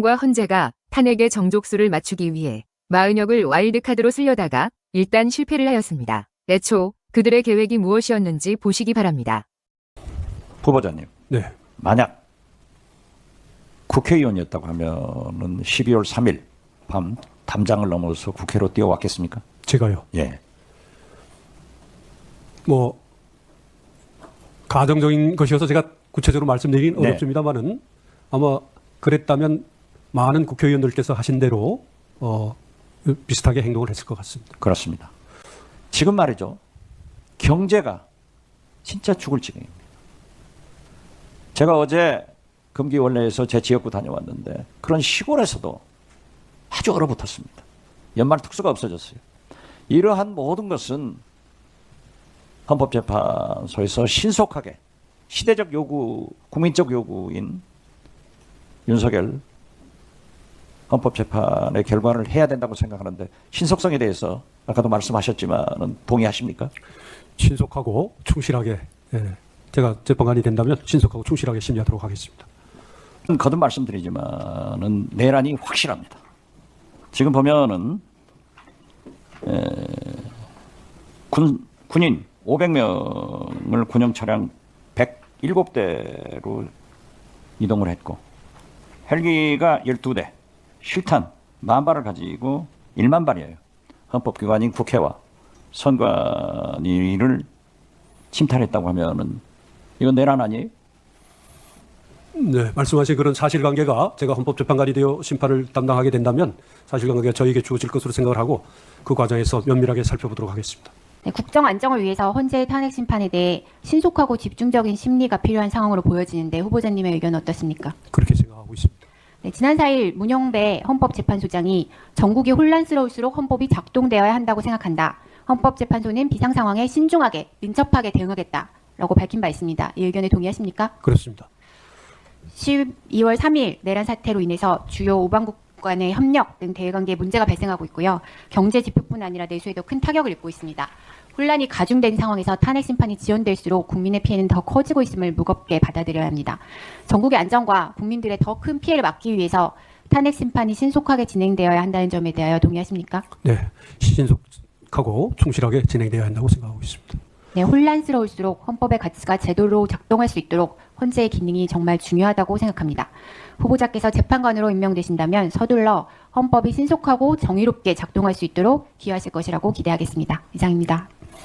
과 헌재가 탄핵의 정족수를 맞추기 위해 마은혁을 와일드카드로 쓸려다가 일단 실패를 하였습니다. 애초 그들의 계획이 무엇이었는지 보시기 바랍니다. 후보자님, 네. 만약 국회의원이었다고 하면은 12월 3일 밤 담장을 넘어서 국회로 뛰어왔겠습니까? 제가요. 예. 뭐 가정적인 것이어서 제가 구체적으로 말씀드리긴 네. 어렵습니다만은 아마 그랬다면 많은 국회의원들께서 하신 대로 어, 비슷하게 행동을 했을 것 같습니다. 그렇습니다. 지금 말이죠. 경제가 진짜 죽을 지경입니다. 제가 어제 금기 원래에서 제 지역구 다녀왔는데 그런 시골에서도 아주 얼어붙었습니다. 연말 특수가 없어졌어요. 이러한 모든 것은 헌법재판소에서 신속하게 시대적 요구, 국민적 요구인 윤석열 헌법재판의 결과를 해야 된다고 생각하는데 신속성에 대해서 아까도 말씀하셨지만 동의하십니까? 신속하고 충실하게 예, 제가 재판관이 된다면 신속하고 충실하게 심리하도록 하겠습니다. 거듭 말씀드리지만은 내란이 확실합니다. 지금 보면은 에, 군 군인 500명을 군용 차량 107대로 이동을 했고 헬기가 12대, 실탄 만 발을 가지고 1만 발이에요. 헌법기관인 국회와 선관위를 침탈했다고 하면은 이건 내란 아니에요? 네, 말씀하신 그런 사실관계가 제가 헌법재판관이 되어 심판을 담당하게 된다면 사실관계가 저에게 주어질 것으로 생각을 하고 그 과정에서 면밀하게 살펴보도록 하겠습니다. 네, 국정 안정을 위해서 헌재의 탄핵 심판에 대해 신속하고 집중적인 심리가 필요한 상황으로 보여지는데 후보자님의 의견은 어떻습니까? 그렇게 생각하고 있습니다. 네, 지난 4일 문용배 헌법재판소장이 전국이 혼란스러울수록 헌법이 작동되어야 한다고 생각한다. 헌법재판소는 비상 상황에 신중하게 민첩하게 대응하겠다라고 밝힌 바 있습니다. 이 의견에 동의하십니까? 그렇습니다. 12월 3일 내란 사태로 인해서 주요 오방국 간의 협력 등 대외관계에 문제가 발생하고 있고요. 경제 지표뿐 아니라 내수에도 큰 타격을 입고 있습니다. 혼란이 가중된 상황에서 탄핵 심판이 지연될수록 국민의 피해는 더 커지고 있음을 무겁게 받아들여야 합니다. 전국의 안정과 국민들의 더 큰 피해를 막기 위해서 탄핵 심판이 신속하게 진행되어야 한다는 점에 대하여 동의하십니까? 네, 신속하고 충실하게 진행되어야 한다고 생각하고 있습니다. 네, 혼란스러울수록 헌법의 가치가 제대로 작동할 수 있도록 헌재의 기능이 정말 중요하다고 생각합니다. 후보자께서 재판관으로 임명되신다면 서둘러 헌법이 신속하고 정의롭게 작동할 수 있도록 기여하실 것이라고 기대하겠습니다. 이상입니다.